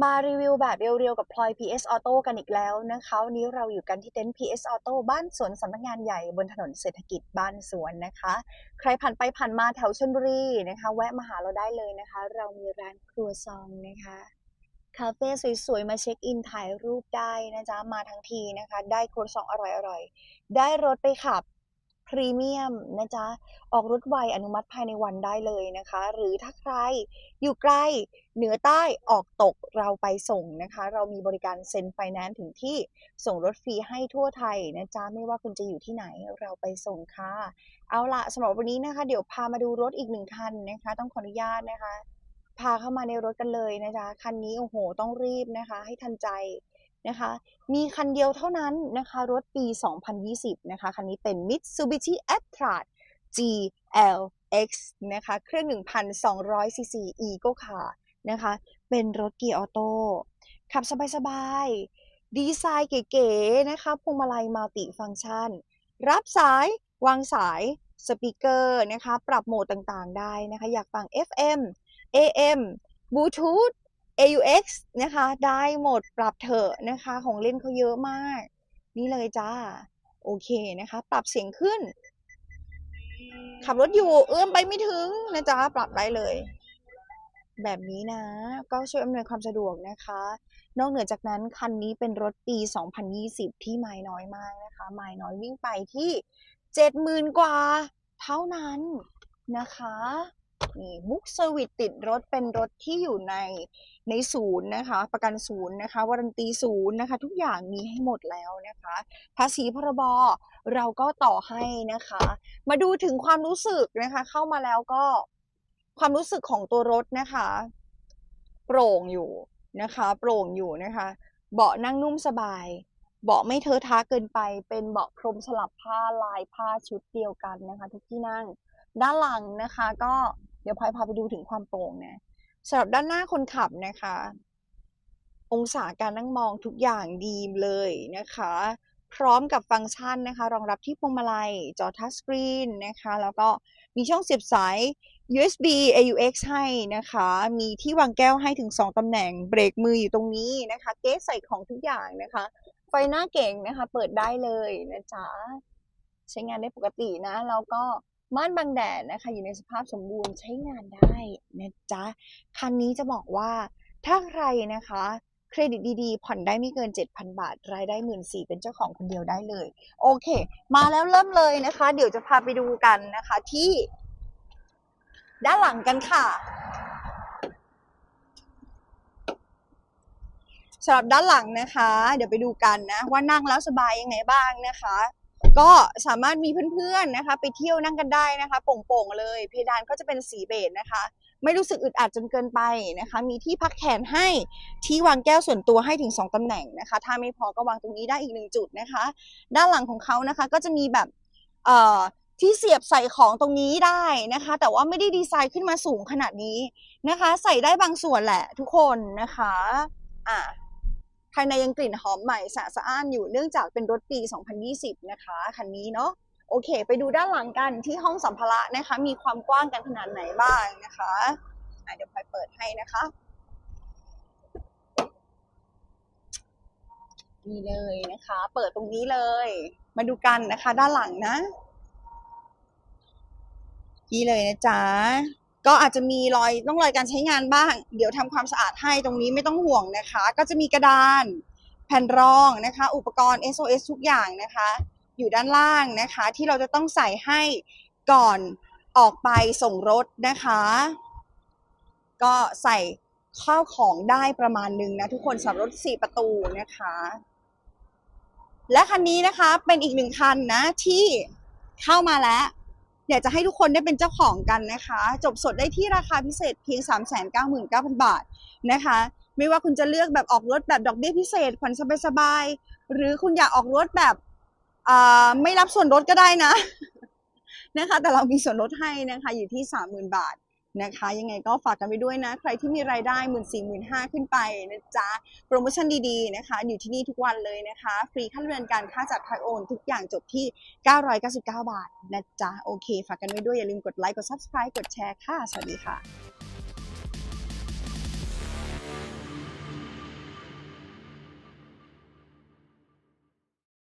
มารีวิวแบบเรียวๆกับพลอย PS Auto กันอีกแล้วนะคะวันนี้เราอยู่กันที่เต็นท์ PS Auto บ้านสวนสำนักงานใหญ่บนถนนเศรษฐกิจบ้านสวนนะคะ ใครผ่านไปผ่านมาแถวชลบุรีนะคะ แวะมาหาเราได้เลยนะคะ เรามีร้านครัวซองนะคะ คาเฟ่สวยๆ มาเช็คอินถ่ายรูปได้นะจ๊ะ มาทั้งทีนะคะ ได้ครัวซองอร่อยๆ ได้รถไปขับ พรีเมียมนะจ๊ะ ออกรถไวอนุมัติภายในวันได้เลยนะคะ หรือถ้าใครอยู่ไกล้เหนือใต้ออกตกเราไปส่งนะคะ เรามีบริการเซ็นไฟแนนซ์ถึงที่ส่งรถฟรีให้ทั่วไทยนะจ๊ะ ไม่ว่าคุณจะอยู่ที่ไหนเราไปส่งค่ะ เอาละสำหรับวันนี้นะคะ เดี๋ยวพามาดูรถอีกหนึ่งคันนะคะ ต้องขออนุญาตนะคะ พาเข้ามาในรถกันเลยนะจ๊ะ คันนี้โอ้โหต้องรีบนะคะ ให้ทันใจ นะคะ มีคันเดียวเท่านั้นนะคะ รถปี 2020 นะคะ คันนี้เป็น Mitsubishi a t r a GLX นะคะ เครื่อง 1,200ซีซี Eco Car นะคะ เป็นรถเกียร์ออโต้ ขับสบายๆ ดีไซน์เก๋ๆ นะคะพวงมาลัยมัลติฟังก์ชัน รับสาย วางสาย สปีกเกอร์นะคะ ปรับโหมดต่างๆ ได้นะคะ อยากฟัง FM AM Bluetooth AUX นะคะ ได้หมดปรับเถอะนะคะ ของเล่นเขาเยอะมาก นี่เลยจ้า โอเคนะคะ ปรับเสียงขึ้น ขับรถอยู่เอื้อมไปไม่ถึงนะจ๊ะ ปรับได้เลย แบบนี้นะ ก็ช่วยอำนวยความสะดวกนะคะ นอกเหนือจากนั้นคันนี้เป็นรถปี 2020 ที่ไมล์น้อยมากนะคะ ไมล์น้อยวิ่งไปที่ 70,000 กว่า เท่านั้นนะคะ นี่บุ๊กเซอร์วิสติดรถเป็นรถที่อยู่ในในศูนย์นะคะ ประกันศูนย์นะคะวารันตีศูนย์นะคะ ทุกอย่างมีให้หมดแล้วนะคะ ภาษีพรบเราก็ต่อให้นะคะ มาดูถึงความรู้สึกนะคะ เข้ามาแล้วก็ความรู้สึกของตัวรถนะคะ โปร่งอยู่นะคะ โปร่งอยู่นะคะ เบาะนั่งนุ่มสบาย เบาะไม่เทอะทะเกินไป เป็นเบาะพรมสลับผ้าลายผ้าชุดเดียวกันนะคะ ทุกที่นั่งด้านหลังนะคะก็ เดี๋ยวพลอยพาไปดูถึงความโปร่งนะสำหรับด้านหน้าคนขับนะคะ องศาการนั่งมองทุกอย่างดีเลยนะคะ พร้อมกับฟังก์ชันนะคะ รองรับที่พวงมาลัย จอทัชสกรีนนะคะ แล้วก็มีช่องเสียบสาย USB AUX ให้นะคะ มีที่วางแก้วให้ถึง 2 ตำแหน่ง เบรกมืออยู่ตรงนี้นะคะ เก๊ใส่ของทุกอย่างนะคะ ไฟหน้าเก่งนะคะ เปิดได้เลยนะจ๊ะ ใช้งานได้ปกตินะ แล้วก็ ม่านบังแดดนะคะ อยู่ในสภาพสมบูรณ์ใช้งานได้นะจ๊ะ คันนี้จะบอกว่าถ้าใครนะคะเครดิตดีๆ ผ่อนได้ไม่เกิน 7,000 บาท รายได้1 4 0 0 0เป็นเจ้าของคนเดียวได้เลย โอเค มาแล้วเริ่มเลยนะคะ เดี๋ยวจะพาไปดูกันนะคะที่ ด้านหลังกันค่ะสำหรับด้านหลังนะคะ เดี๋ยวไปดูกันนะ ว่านั่งแล้วสบายยังไงบ้างนะคะ ก็สามารถมีเพื่อนๆนะคะ ไปเที่ยวนั่งกันได้นะคะโป่งๆเลย เพดานก็จะเป็นสีเบจนะคะ ไม่รู้สึกอึดอัดจนเกินไปนะคะ มีที่พักแขนให้ที่วางแก้วส่วนตัวให้ถึง 2 ตำแหน่งนะคะ ถ้าไม่พอก็วางตรงนี้ได้อีกหนึ่งจุดนะคะ ด้านหลังของเขานะคะก็จะมีแบบเอ่อที่เสียบใส่ของตรงนี้ได้นะคะ แต่ว่าไม่ได้ดีไซน์ขึ้นมาสูงขนาดนี้นะคะ ใส่ได้บางส่วนแหละทุกคนนะคะอะ ภายในยังกลิ่นหอมใหม่สะสะอ้านอยู่เนื่องจากเป็นรถปี 2020 นะคะคันนี้เนาะโอเค ไปดูด้านหลังกันที่ห้องสัมภาระนะคะ มีความกว้างกันขนาดไหนบ้างนะคะะเดี๋ยวพลอยเปิดให้นะคะ นี่เลยนะคะ เปิดตรงนี้เลย มาดูกันนะคะ ด้านหลังนะ นี่เลยนะจ๊ะ ก็อาจจะมีรอยต้องรอยการใช้งานบ้าง เดี๋ยวทำความสะอาดให้ตรงนี้ไม่ต้องห่วงนะคะ ก็จะมีกระดานแผ่นรองนะคะ อุปกรณ์ SOS ทุกอย่างนะคะ อยู่ด้านล่างนะคะ ที่เราจะต้องใส่ให้ก่อนออกไปส่งรถนะคะ ก็ใส่ข้าวของได้ประมาณหนึงนะทุกคนสำหรับรถ4ประตูนะคะ และคันนี้นะคะเป็นอีกหนึ่งคันนะที่เข้ามาแล้ว อยากจะให้ทุกคนได้เป็นเจ้าของกันนะคะ จบสดได้ที่ราคาพิเศษเพียง 399,000 บาทนะคะ ไม่ว่าคุณจะเลือกแบบออกรถแบบดอกเบี้ยพิเศษผ่อนสบายๆหรือคุณอยากออกรถแบบไม่รับส่วนลดก็ได้นะนะคะ แต่เรามีส่วนลดให้นะคะอยู่ที่ 30,000 บาท นะคะ ยังไงก็ฝากกันไปด้วยนะ ใครที่มีรายได้หมื่นสี่หมื่นห้าขึ้นไปนะจ๊ะ โปรโมชั่นดีๆนะคะ อยู่ที่นี่ทุกวันเลยนะคะ ฟรีค่าเรือนการค่าจัดค่าโอน ทุกอย่างจบที่ 999 บาทนะจ๊ะ โอเค ฝากกันไว้ด้วยอย่าลืมกดไลค์กด subscribe กดแชร์ค่ะ สวัสดีค่ะ